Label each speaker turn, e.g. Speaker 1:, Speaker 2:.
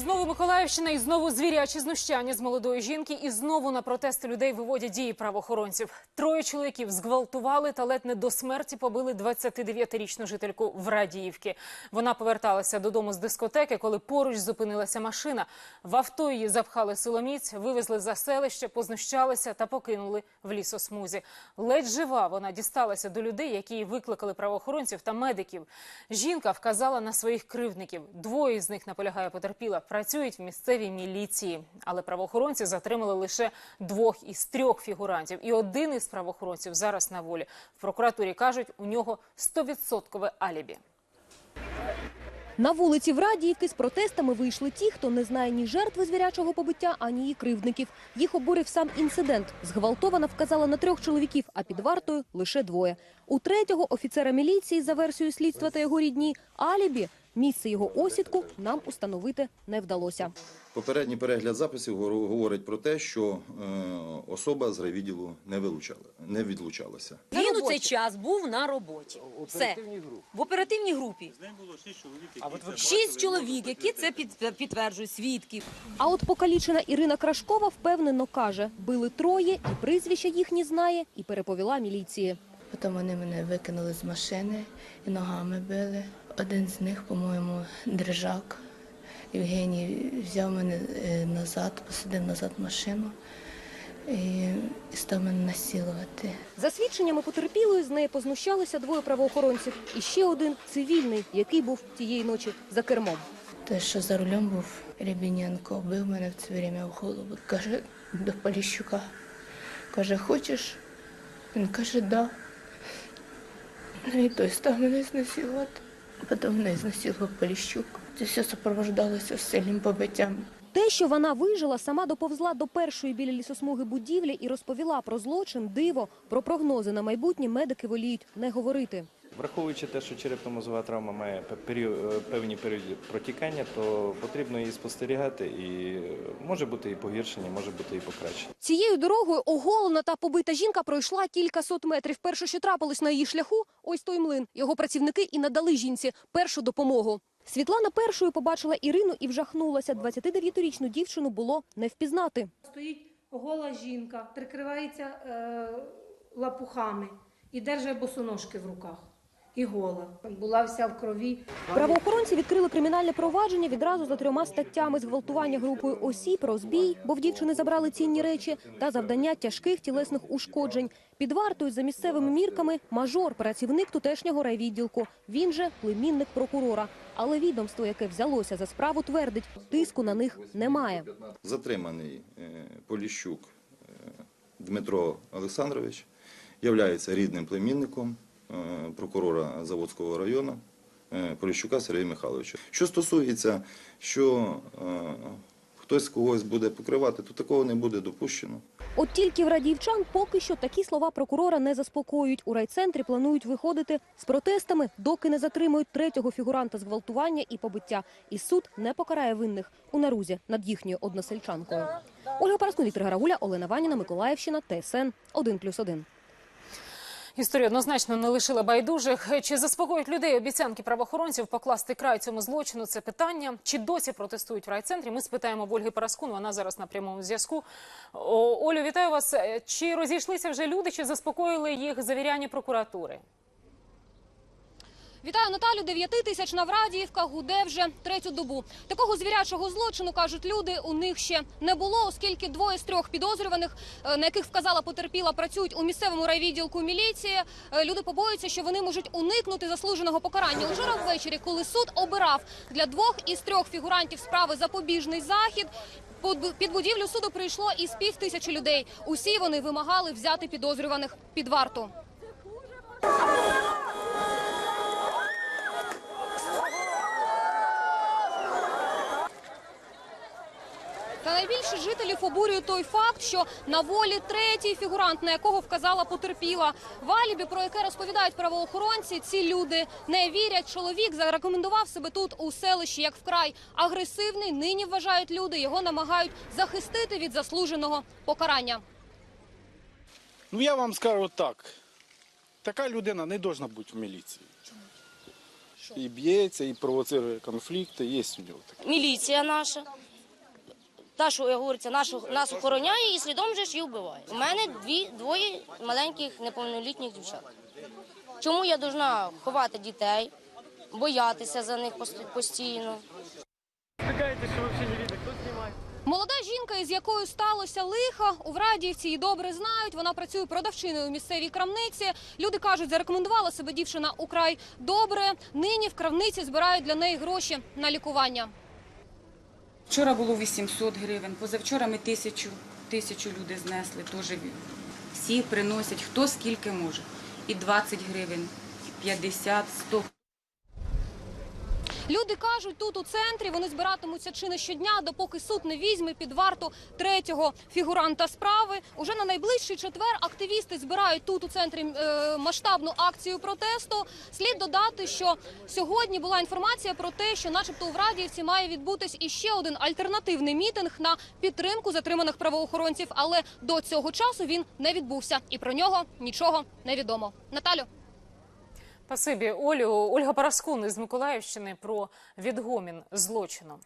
Speaker 1: Знову Миколаївщина і знову звірячі знущання з молодої жінки, і знову на протести людей виводять дії правоохоронців. Троє чоловіків зґвалтували та ледь не до смерті побили 29-річну жительку Врадіївки. Вона поверталася додому з дискотеки, коли поруч зупинилася машина. В авто її запхали силоміць, вивезли за селище, познущалися та покинули в лісосмузі. Ледь жива вона дісталася до людей, які викликали правоохоронців та медиків. Жінка вказала на своїх кривдників. Двоє з них наполягає потерпіла. Працюють в місцевій міліції, але правоохоронці затримали лише двох із трьох фігурантів. І один із правоохоронців зараз на волі. В прокуратурі кажуть, у нього 100% алібі.
Speaker 2: На вулиці Врадіївки з протестами вийшли ті, хто не знає ні жертви звірячого побиття, ані її кривдників. Їх обурив сам інцидент. Зґвалтована вказала на трьох чоловіків, а під вартою лише двоє. У третього офіцера міліції за версією слідства та його рідні алібі. Місце його осідку нам установити не вдалося.
Speaker 3: Попередній перегляд записів говор- говорить про те, що е, особа з райвідділу не вилучала, не відлучалася.
Speaker 4: Він у цей час був на роботі. Все. В оперативній групі. Шість чоловік, які це під- підтверджують, свідків.
Speaker 2: А от покалічена Ірина Крашкова впевнено каже, били троє, і прізвища їхні знає, і переповіла міліції.
Speaker 5: Потім вони мене викинули з машини і ногами били. Один з них, по-моєму, держак. Євгеній взяв мене е, назад, посадив назад в машину і, став мене насилувати.
Speaker 2: За свідченнями потерпілої, з неї познущалися двоє правоохоронців. І ще один цивільний, який був тієї ночі за кермом.
Speaker 5: Той, що за рулем був Рябіненко, бив мене в це время в голову. Каже до Поліщука, каже, хочеш? Він каже, да. Ну і той став мене знасилувати. Потім мене знасилував Поліщук. Це все супроводжувалося сильним побиттям.
Speaker 2: Те, що вона вижила, сама доповзла до першої біля лісосмуги будівлі і розповіла про злочин, диво, про прогнози на майбутнє медики воліють не говорити.
Speaker 6: Враховуючи те, що черепно-мозова травма має е, певні періоди протікання, то потрібно її спостерігати і е, може бути і погіршення, може бути і покращення.
Speaker 2: Цією дорогою оголена та побита жінка пройшла кількасот метрів. Перше, що трапилось на її шляху, ось той млин. Його працівники і надали жінці першу допомогу. Світлана першою побачила Ірину і вжахнулася. 29-річну дівчину було не впізнати.
Speaker 7: Стоїть гола жінка, прикривається е, лапухами і держить босоножки в руках. І гола. Була вся в крові.
Speaker 2: Правоохоронці відкрили кримінальне провадження відразу за трьома статтями: зґвалтування групою осіб, розбій, бо в дівчини забрали цінні речі, та завдання тяжких тілесних ушкоджень. Під вартою за місцевими мірками мажор, працівник тутешнього райвідділку. Він же племінник прокурора. Але відомство, яке взялося за справу, твердить, тиску на них немає.
Speaker 3: Затриманий е, Поліщук е, Дмитро Олександрович являється рідним племінником прокурора Заводського району е, Поліщука Сергія Михайловича. Що стосується, що е, хтось когось буде покривати, то такого не буде допущено.
Speaker 2: От тільки в радіївчан поки що такі слова прокурора не заспокоюють. У райцентрі планують виходити з протестами, доки не затримують третього фігуранта зґвалтування і побиття. І суд не покарає винних у нарузі над їхньою односельчанкою. Ольга Параскун, Віктор Гарагуля, Олена Ваніна, Миколаївщина, ТСН 1+,1.
Speaker 1: Історія однозначно не лишила байдужих. Чи заспокоїть людей обіцянки правоохоронців покласти край цьому злочину? Це питання. Чи досі протестують в райцентрі? Ми спитаємо в Ольги Параскун. Вона зараз на прямому зв'язку. Олю, вітаю вас. Чи розійшлися вже люди? Чи заспокоїли їх завіряння прокуратури?
Speaker 2: Вітаю Наталю. Дев'ятитисячна Врадіївка гуде вже третю добу. Такого звірячого злочину кажуть люди. У них ще не було, оскільки двоє з трьох підозрюваних, е, на яких вказала потерпіла, працюють у місцевому райвідділку міліції. Е, Люди побоюються, що вони можуть уникнути заслуженого покарання. Вчора ввечері, коли суд обирав для двох із трьох фігурантів справи запобіжний захід. Під будівлю суду прийшло із пів тисячі людей. Усі вони вимагали взяти підозрюваних під варту. Та найбільше жителів обурює той факт, що на волі третій фігурант, на якого вказала потерпіла в алібі, про яке розповідають правоохоронці, ці люди не вірять. Чоловік зарекомендував себе тут у селищі як вкрай агресивний. Нині вважають люди, його намагають захистити від заслуженого покарання.
Speaker 8: Ну я вам скажу так. Така людина не повинна бути в міліції. і б'ється, і провоцирує конфлікти. Є у нього таке.
Speaker 9: міліція наша. Та, що як говориться, нашу, нас охороняє і слідом же ж і вбиває. У мене дві, двоє маленьких неповнолітніх дівчат. Чому я повинна ховати дітей, боятися за них пост- постійно?
Speaker 2: Молода жінка, із якою сталося лихо, у Врадіївці її добре знають. Вона працює продавчиною у місцевій крамниці. Люди кажуть, зарекомендувала себе дівчина украй добре. Нині в крамниці збирають для неї гроші на лікування.
Speaker 10: Вчора було 800 гривень, позавчора ми тисячу, тисячу люди знесли. Теж всі приносять, хто скільки може. І 20 гривень, і 50, 100.
Speaker 2: Люди кажуть, тут у центрі вони збиратимуться чи не щодня, допоки суд не візьме під варту третього фігуранта справи. Уже на найближчий четвер активісти збирають тут у центрі е, масштабну акцію протесту. Слід додати, що сьогодні була інформація про те, що, начебто, у Врадіївці має відбутись іще один альтернативний мітинг на підтримку затриманих правоохоронців. Але до цього часу він не відбувся, і про нього нічого не відомо. Наталю.
Speaker 1: Спасибі, Олю. Ольга Параскун із Миколаївщини про відгомін злочину.